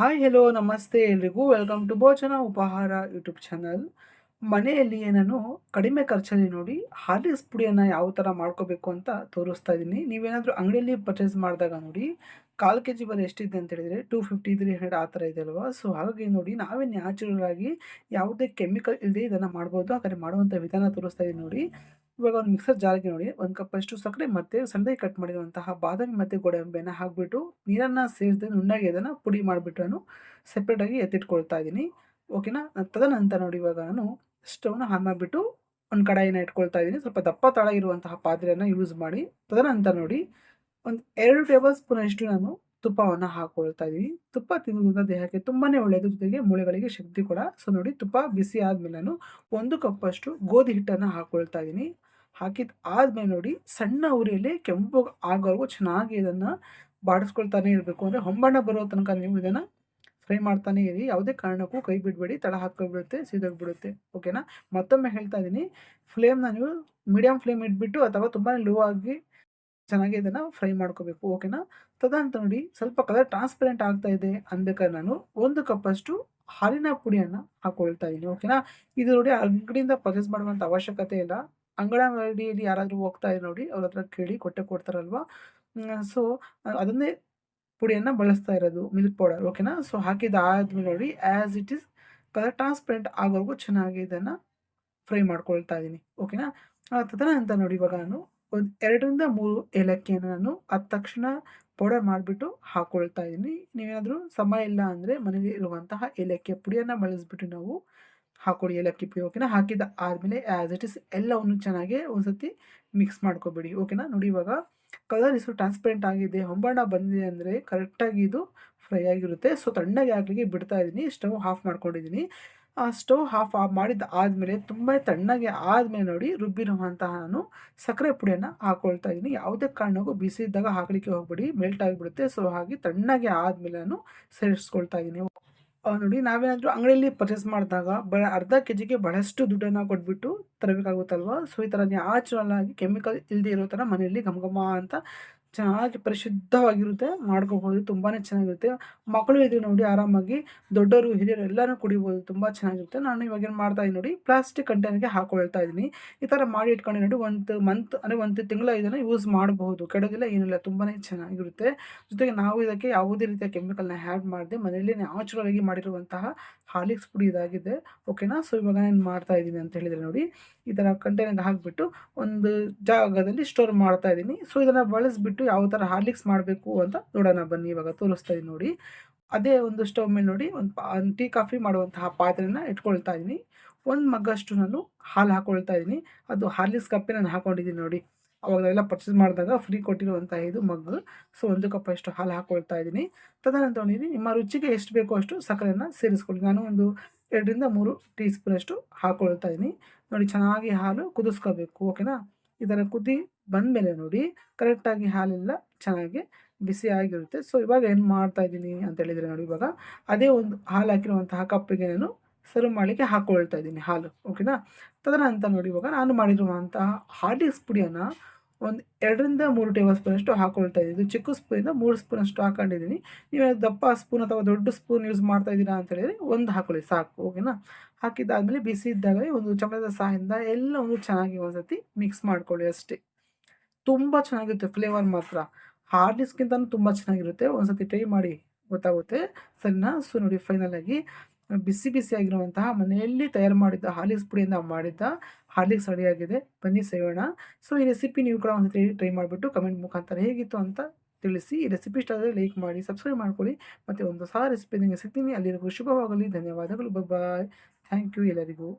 Hi hello ನಮಸ್ತೆ ಎಲ್ರಿಗೂ. Welcome to ಭೋಜನ ಉಪಹಾರ ಯೂಟ್ಯೂಬ್ ಚಾನಲ್ ಮನೆಯಲ್ಲಿ ನಾನು ಕಡಿಮೆ ಖರ್ಚಲ್ಲಿ ನೋಡಿ ಹಾರ್ಲಿಕ್ಸ್ ಪುಡಿಯನ್ನು ಯಾವ ಥರ ಮಾಡ್ಕೋಬೇಕು ಅಂತ ತೋರಿಸ್ತಾ ಇದ್ದೀನಿ ನೀವೇನಾದರೂ ಅಂಗಡಿಯಲ್ಲಿ ಪರ್ಚೇಸ್ ಮಾಡಿದಾಗ ನೋಡಿ, ಕಾಲು ಕೆ ಜಿ ಬರೀ ಎಷ್ಟಿದೆ ಅಂತ ಹೇಳಿದರೆ ಟೂ ಫಿಫ್ಟಿ ತ್ರೀ ಹಂಡ್ರೆಡ್ ಆ ಥರ ಇದೆ ಅಲ್ವಾ? ಸೊ ಹಾಗಾಗಿ ನೋಡಿ, ನಾವೇ ನ್ಯಾಚುರಲ್ ಆಗಿ ಯಾವುದೇ ಕೆಮಿಕಲ್ ಇಲ್ಲದೆ ಇದನ್ನು ಮಾಡ್ಬೋದು. ಹಾಗಾದ್ರೆ ಮಾಡುವಂಥ ವಿಧಾನ ತೋರಿಸ್ತಾ ಇದ್ದೀನಿ ನೋಡಿ. ಇವಾಗ ಒಂದು ಮಿಕ್ಸರ್ ಜಾರಿಗೆ ನೋಡಿ, ಒಂದು ಕಪ್ಪಷ್ಟು ಸಕ್ಕರೆ ಮತ್ತು ಸಣ್ಣದಾಗಿ ಕಟ್ ಮಾಡಿರುವಂತಹ ಬಾದಾಮಿ ಮತ್ತು ಗೋಡಂಬಿಯನ್ನು ಹಾಕಿಬಿಟ್ಟು ನೀರನ್ನು ಸೇರಿಸಿದೆ ನುಣ್ಣಗೆ ಅದನ್ನು ಪುಡಿ ಮಾಡಿಬಿಟ್ಟು ನಾನು ಸೆಪ್ರೇಟಾಗಿ ಎತ್ತಿಟ್ಕೊಳ್ತಾ ಇದ್ದೀನಿ. ಓಕೆನಾ ತದನಂತರ ನೋಡಿ ಇವಾಗ ನಾನು ಸ್ಟವ್ನ ಹಾನ್ ಮಾಡಿಬಿಟ್ಟು ಒಂದು ಕಡಾಯಿನ ಇಟ್ಕೊಳ್ತಾ ಇದ್ದೀನಿ. ಸ್ವಲ್ಪ ದಪ್ಪ ತಳ ಇರುವಂತಹ ಪಾತ್ರೆಯನ್ನು ಯೂಸ್ ಮಾಡಿ, ತದನಂತರ ನೋಡಿ ಒಂದು ಎರಡು ಟೇಬಲ್ ಸ್ಪೂನಷ್ಟು ನಾನು ತುಪ್ಪವನ್ನು ಹಾಕೊಳ್ತಾ ಇದ್ದೀನಿ. ತುಪ್ಪ ತಿನ್ನೋದ್ರಿಂದ ದೇಹಕ್ಕೆ ತುಂಬಾ ಒಳ್ಳೆಯದು ಜೊತೆಗೆ ಮೂಳೆಗಳಿಗೆ ಶಕ್ತಿ ಕೂಡ. ಸೊ ನೋಡಿ ತುಪ್ಪ ಬಿಸಿ ಆದಮೇಲೆ ನಾನು ಒಂದು ಕಪ್ಪಷ್ಟು ಗೋಧಿ ಹಿಟ್ಟನ್ನು ಹಾಕ್ಕೊಳ್ತಾ ಇದ್ದೀನಿ. ಹಾಕಿದ ಆದಮೇಲೆ ನೋಡಿ ಸಣ್ಣ ಉರಿಯಲ್ಲಿ ಕೆಂಪು ಆಗೋವರೆಗೂ ಚೆನ್ನಾಗಿ ಇದನ್ನು ಬಾಡಿಸ್ಕೊಳ್ತಾನೆ ಇರಬೇಕು. ಅಂದರೆ ಹೊಂಬಣ್ಣ ಬರೋ ತನಕ ನೀವು ಇದನ್ನು ಫ್ರೈ ಮಾಡ್ತಾನೆ ಇರಿ. ಯಾವುದೇ ಕಾರಣಕ್ಕೂ ಕೈ ಬಿಡಬೇಡಿ. ತಳ ಹಾಕೋಬಿಡುತ್ತೆ ಸೀದೋಗ್ಬಿಡುತ್ತೆ. ಓಕೆನಾ ಮತ್ತೊಮ್ಮೆ ಹೇಳ್ತಾ ಇದ್ದೀನಿ ಫ್ಲೇಮ್ನ ನೀವು ಮೀಡಿಯಮ್ ಫ್ಲೇಮ್ ಇಟ್ಬಿಟ್ಟು ಅಥವಾ ತುಂಬಾ ಲೋ ಆಗಿ ಚೆನ್ನಾಗಿ ಇದನ್ನು ಫ್ರೈ ಮಾಡ್ಕೋಬೇಕು. ಓಕೆನಾ ತದಂತ ನೋಡಿ ಸ್ವಲ್ಪ ಕಲರ್ ಟ್ರಾನ್ಸ್ಪರೆಂಟ್ ಆಗ್ತಾ ಇದೆ ಅನ್ಬೇಕಾದ್ರೆ ನಾನು ಒಂದು ಕಪ್ಪಷ್ಟು ಹಾಲಿನ ಪುಡಿಯನ್ನು ಹಾಕೊಳ್ತಾ ಇದ್ದೀನಿ ಓಕೆನಾ ಇದು ನೋಡಿ ಅಂಗಡಿಯಿಂದ ಪರ್ಚೇಸ್ ಮಾಡುವಂಥ ಅವಶ್ಯಕತೆ ಇಲ್ಲ. ಅಂಗನವಾಡಿಯಲ್ಲಿ ಯಾರಾದರೂ ಹೋಗ್ತಾ ಇದೆ ನೋಡಿ ಅವ್ರ ಹತ್ರ ಕೇಳಿ ಕೊಟ್ಟೆ ಕೊಡ್ತಾರಲ್ವಾ? ಸೊ ಅದನ್ನೇ ಪುಡಿಯನ್ನು ಬಳಸ್ತಾ ಇರೋದು ಮಿಲ್ಕ್ ಪೌಡರ್ ಓಕೆನಾ ಸೊ ಹಾಕಿದಾದ್ಮೇಲೆ ನೋಡಿ as it is colour transparent ಆಗೋವರೆಗೂ ಚೆನ್ನಾಗಿ ಇದನ್ನು ಫ್ರೈ ಮಾಡ್ಕೊಳ್ತಾ ಇದ್ದೀನಿ ಓಕೆನಾ ತದನಂತರ ನೋಡಿ ಇವಾಗ ನಾನು ಒಂದು ಎರಡರಿಂದ ಮೂರು ಏಲಕ್ಕಿಯನ್ನು ನಾನು ಅದ ತಕ್ಷಣ ಪೌಡರ್ ಮಾಡಿಬಿಟ್ಟು ಹಾಕ್ಕೊಳ್ತಾ ಇದ್ದೀನಿ. ನೀವೇನಾದರೂ ಸಮಯ ಇಲ್ಲ ಅಂದರೆ ಮನೇಲಿ ಇರುವಂತಹ ಏಲಕ್ಕಿಯ ಪುಡಿಯನ್ನು ಬಳಸಿಬಿಟ್ಟು ನಾವು ಹಾಕೊಳ್ಳಿ ಏಲಕ್ಕಿ ಓಕೆನಾ ಹಾಕಿದ ಆದಮೇಲೆ ಆ್ಯಸ್ ಇಟ್ ಇಸ್ ಎಲ್ಲವನ್ನು ಚೆನ್ನಾಗಿ ಒಂದ್ಸತಿ ಮಿಕ್ಸ್ ಮಾಡ್ಕೊಬೇಡಿ ಓಕೆನಾ ನೋಡಿ ಇವಾಗ ಕಲರ್ ಇಷ್ಟು ಟ್ರಾನ್ಸ್ಪರೆಂಟ್ ಆಗಿದೆ, ಹೊಂಬಣ್ಣ ಬಂದಿದೆ ಅಂದರೆ ಕರೆಕ್ಟಾಗಿ ಇದು ಫ್ರೈ ಆಗಿರುತ್ತೆ. ಸೊ ತಣ್ಣಗೆ ಆಗಲಿಕ್ಕೆ ಬಿಡ್ತಾ ಇದ್ದೀನಿ ಸ್ಟವ್ ಆಫ್ ಮಾಡ್ಕೊಂಡಿದ್ದೀನಿ. ಆ ಸ್ಟವ್ ಹಾಫ್ ಆಫ್ ಮಾಡಿದ ಆದಮೇಲೆ ತುಂಬ ತಣ್ಣಗೆ ಆದಮೇಲೆ ನೋಡಿ ರುಬ್ಬಿರುವಂತಹ ನಾನು ಸಕ್ಕರೆ ಪುಡಿಯನ್ನು ಹಾಕ್ಕೊಳ್ತಾ ಇದ್ದೀನಿ. ಯಾವುದೇ ಕಾರಣಕ್ಕೂ ಬಿಸಿ ಇದ್ದಾಗ ಹಾಕಲಿಕ್ಕೆ ಹೋಗ್ಬೇಡಿ ಮೆಲ್ಟ್ ಆಗಿಬಿಡುತ್ತೆ. ಸೊ ಹಾಗೆ ತಣ್ಣಗೆ ಆದಮೇಲೆ ನಾನು ಸೇರಿಸ್ಕೊಳ್ತಾ ಇದ್ದೀನಿ. ನೋಡಿ, ನಾವೇನಾದರೂ ಅಂಗಡಿಯಲ್ಲಿ ಪರ್ಚೇಸ್ ಮಾಡಿದಾಗ ಬ, ಅರ್ಧ ಕೆ ಜಿಗೆ ಬಹಳಷ್ಟು ದುಡ್ಡನ್ನು ಕೊಟ್ಬಿಟ್ಟು ತರಬೇಕಾಗುತ್ತಲ್ವ? ಸೊ ಈ ಥರ ನ್ಯಾಚುರಲ್ ಆಗಿ ಕೆಮಿಕಲ್ ಇಲ್ಲದೆ ಇರೋ ಥರ ಮನೆಯಲ್ಲಿ ಘಮ ಘಮ ಅಂತ ಚೆನ್ನಾಗಿ ಪರಿಶುದ್ಧವಾಗಿರುತ್ತೆ, ಮಾಡ್ಕೋಬೋದು ತುಂಬಾ ಚೆನ್ನಾಗಿರುತ್ತೆ. ಮಕ್ಕಳು ಇದ್ದೀವಿ ನೋಡಿ ಆರಾಮಾಗಿ, ದೊಡ್ಡವರು, ಹಿರಿಯರು ಎಲ್ಲರೂ ಕುಡಿಬೋದು, ತುಂಬ ಚೆನ್ನಾಗಿರುತ್ತೆ. ನಾನು ಇವಾಗ ಏನು ಮಾಡ್ತಾ ಇದ್ದೀನಿ ನೋಡಿ ಪ್ಲಾಸ್ಟಿಕ್ ಕಂಟೈನರ್ಗೆ ಹಾಕೊಳ್ತಾ ಇದ್ದೀನಿ. ಈ ಥರ ಮಾಡಿ ಇಟ್ಕೊಂಡು ನೋಡಿ ಒಂದು ಮಂತ್ ಅಂದರೆ ಒಂದು ತಿಂಗಳ ಇದನ್ನು ಯೂಸ್ ಮಾಡಬಹುದು ಕೆಡೋದಿಲ್ಲ, ಏನಿಲ್ಲ ತುಂಬಾ ಚೆನ್ನಾಗಿರುತ್ತೆ. ಜೊತೆಗೆ ನಾವು ಇದಕ್ಕೆ ಯಾವುದೇ ರೀತಿಯ ಕೆಮಿಕಲ್ನ ಹ್ಯಾಡ್ ಮಾಡಿದೆ, ಮನೆಯಲ್ಲಿ ನ್ಯಾಚುರಲ್ ಆಗಿ ಮಾಡಿರುವಂತಹ ಹಾಲಿಕ್ಸ್ ಪುಡಿ ಇದಾಗಿದೆ. ಓಕೆನಾ ಸೊ ಇವಾಗ ನಾನು ಮಾಡ್ತಾ ಇದ್ದೀನಿ ಅಂತ ಹೇಳಿದರೆ ನೋಡಿ, ಈ ಥರ ಕಂಟೈನರ್ಗೆ ಹಾಕಿಬಿಟ್ಟು ಒಂದು ಜಾಗದಲ್ಲಿ ಸ್ಟೋರ್ ಮಾಡ್ತಾ ಇದ್ದೀನಿ. ಸೊ ಇದನ್ನು ಬಳಸಿಬಿಟ್ಟು ಯಾವ ಥರ ಹಾರ್ಲಿಕ್ಸ್ ಮಾಡಬೇಕು ಅಂತ ನೋಡೋಣ. ಬನ್ನಿ, ಇವಾಗ ತೋರಿಸ್ತಾ ಇದ್ದೀನಿ ನೋಡಿ. ಅದೇ ಒಂದು ಸ್ಟವ್ ಮೇಲೆ ನೋಡಿ, ಒಂದು ಟೀ ಕಾಫಿ ಮಾಡುವಂತಹ ಪಾತ್ರೆನ ಇಟ್ಕೊಳ್ತಾ ಇದ್ದೀನಿ ಒಂದು ಮಗ್ಗಷ್ಟು ನಾನು ಹಾಲು ಹಾಕ್ಕೊಳ್ತಾ ಇದ್ದೀನಿ ಅದು ಹಾರ್ಲಿಕ್ಸ್ ಕಪ್ಪೆ ನಾನು ಹಾಕೊಂಡಿದ್ದೀನಿ ನೋಡಿ. ಅವಾಗ ನಾವೆಲ್ಲ ಪರ್ಚೇಸ್ ಮಾಡಿದಾಗ ಫ್ರೀ ಕೊಟ್ಟಿರುವಂಥ ಇದು ಮಗ್ಗು ಸೊ, ಒಂದು ಕಪ್ ಅಷ್ಟು ಹಾಲು ಹಾಕ್ಕೊಳ್ತಾ ಇದ್ದೀನಿ ತದನಂತರ ನಿಮ್ಮ ರುಚಿಗೆ ಎಷ್ಟು ಬೇಕೋ ಅಷ್ಟು ಸಕ್ಕರೆಯನ್ನು ಸೇರಿಸ್ಕೊಳ್ಳಿ. ನಾನು ಒಂದು ಎರಡರಿಂದ ಮೂರು ಟೀ ಸ್ಪೂನಷ್ಟು ಹಾಕ್ಕೊಳ್ತಾ ಇದ್ದೀನಿ ನೋಡಿ, ಚೆನ್ನಾಗಿ ಹಾಲು ಕುದಿಸ್ಕೋಬೇಕು ಓಕೆನಾ ಇದರ ಕುದಿ ಬಂದಮೇಲೆ ನೋಡಿ ಕರೆಕ್ಟಾಗಿ ಹಾಲೆಲ್ಲ ಚೆನ್ನಾಗಿ ಬಿಸಿ ಆಗಿರುತ್ತೆ. ಸೊ ಇವಾಗ ಏನು ಮಾಡ್ತಾ ಇದ್ದೀನಿ ಅಂತ ಹೇಳಿದರೆ ನೋಡಿ ಇವಾಗ ಅದೇ ಒಂದು ಹಾಲು ಹಾಕಿರುವಂತಹ ಕಪ್ಪಿಗೆ ನಾನು ಸರ್ವ್ ಮಾಡಲಿಕ್ಕೆ ಹಾಕ್ಕೊಳ್ತಾ ಇದ್ದೀನಿ ಹಾಲು ಓಕೆನಾ ತದನಂತರ ನೋಡಿ ಇವಾಗ ನಾನು ಮಾಡಿರುವಂತಹ ಹಾರ್ಲಿಕ್ಸ್ ಪುಡಿಯನ್ನು ಒಂದು ಎರಡರಿಂದ ಮೂರು ಟೇಬಲ್ ಸ್ಪೂನಷ್ಟು ಹಾಕ್ಕೊಳ್ತಾ ಇದ್ದೀನಿ. ಚಿಕ್ಕ ಸ್ಪೂನಿಂದ ಮೂರು ಸ್ಪೂನಷ್ಟು ಹಾಕೊಂಡಿದ್ದೀನಿ. ನೀವು ದಪ್ಪ ಸ್ಪೂನ್ ಅಥವಾ ದೊಡ್ಡ ಸ್ಪೂನ್ ಯೂಸ್ ಮಾಡ್ತಾ ಇದ್ದೀರಾ ಅಂತ ಹೇಳಿದರೆ ಒಂದು ಹಾಕೊಳ್ಳಿ, ಸಾಕು ಓಕೆನಾ ಹಾಕಿದ್ದಾದಮೇಲೆ ಬಿಸಿ ಇದ್ದಾಗಲೇ ಒಂದು ಚಮಚದ ಸಹಾಯದಿಂದ ಎಲ್ಲ ಒಂದು ಚೆನ್ನಾಗಿ ಒಂದ್ಸತಿ ಮಿಕ್ಸ್ ಮಾಡ್ಕೊಳ್ಳಿ ಅಷ್ಟೇ. ತುಂಬ ಚೆನ್ನಾಗಿರುತ್ತೆ ಫ್ಲೇವರ್ ಮಾತ್ರ. ಹಾರ್ಲಿಕ್ಸ್ಗಿಂತಲೂ ತುಂಬ ಚೆನ್ನಾಗಿರುತ್ತೆ. ಒಂದ್ಸತಿ ಟ್ರೈ ಮಾಡಿ ಗೊತ್ತಾಗುತ್ತೆ. ಸರಿನಾ? ಸೊ ನೋಡಿ ಫೈನಲ್ ಆಗಿ, ಬಿಸಿ ಬಿಸಿಯಾಗಿರುವಂತಹ ಮನೆಯಲ್ಲಿ ತಯಾರು ಮಾಡಿದ್ದ ಹಾರ್ಲಿಕ್ಸ್ ಪುಡಿಯಿಂದ ಮಾಡಿದ್ದ ಹಾರ್ಲಿಕ್ಸ್ ರೆಡಿಯಾಗಿದೆ ಬನ್ನಿ ಸೇವೋಣ ಸೊ ಈ ರೆಸಿಪಿ ನೀವು ಕೂಡ ಒಂದ್ಸತಿ ಟ್ರೈ ಮಾಡಿಬಿಟ್ಟು ಕಮೆಂಟ್ ಮುಖಾಂತರ ಹೇಗಿತ್ತು ಅಂತ ತಿಳಿಸಿ. ಈ ರೆಸಿಪಿ ಇಷ್ಟ ಆದರೆ ಲೈಕ್ ಮಾಡಿ ಸಬ್ಸ್ಕ್ರೈಬ್ ಮಾಡ್ಕೊಳ್ಳಿ. ಮತ್ತು ಒಂದು ಸಹ ರೆಸಿಪಿ ನಿಮಗೆ ಸಿಗ್ತೀನಿ. ಅಲ್ಲಿರೋ ಶುಭವಾಗಲಿ. ಧನ್ಯವಾದಗಳು. ಬಾಯ್ ಥ್ಯಾಂಕ್ ಯು ಎಲ್ಲರಿಗೂ.